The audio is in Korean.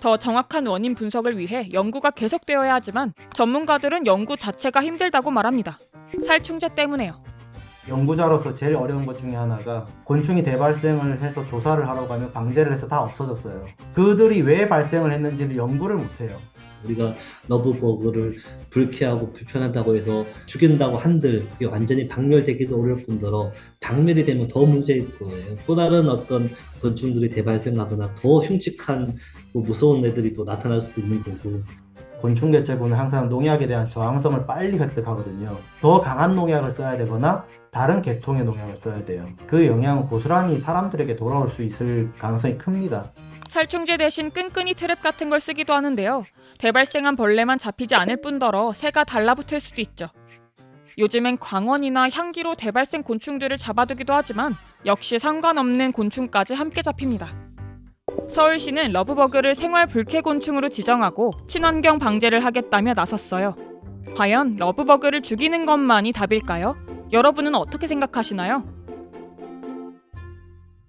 더 정확한 원인 분석을 위해 연구가 계속되어야 하지만 전문가들은 연구 자체가 힘들다고 말합니다. 살충제 때문에요. 연구자로서 제일 어려운 것 중에 하나가 곤충이 대발생을 해서 조사를 하러 가면 방제를 해서 다 없어졌어요. 그들이 왜 발생을 했는지를 연구를 못해요. 우리가 러브버그를 불쾌하고 불편하다고 해서 죽인다고 한들 그게 완전히 박멸되기도 어려울 뿐더러 박멸이 되면 더 문제일 거예요. 또 다른 어떤 곤충들이 대발생하거나 더 흉측한 뭐 무서운 애들이 또 나타날 수도 있는 거고 곤충 개체군은 항상 농약에 대한 저항성을 빨리 획득하거든요. 더 강한 농약을 써야 되거나 다른 계통의 농약을 써야 돼요. 그 영향은 고스란히 사람들에게 돌아올 수 있을 가능성이 큽니다. 살충제 대신 끈끈이 트랩 같은 걸 쓰기도 하는데요. 대발생한 벌레만 잡히지 않을 뿐더러 새가 달라붙을 수도 있죠. 요즘엔 광원이나 향기로 대발생 곤충들을 잡아두기도 하지만 역시 상관없는 곤충까지 함께 잡힙니다. 서울시는 러브버그를 생활 불쾌 곤충으로 지정하고 친환경 방제를 하겠다며 나섰어요. 과연 러브버그를 죽이는 것만이 답일까요? 여러분은 어떻게 생각하시나요?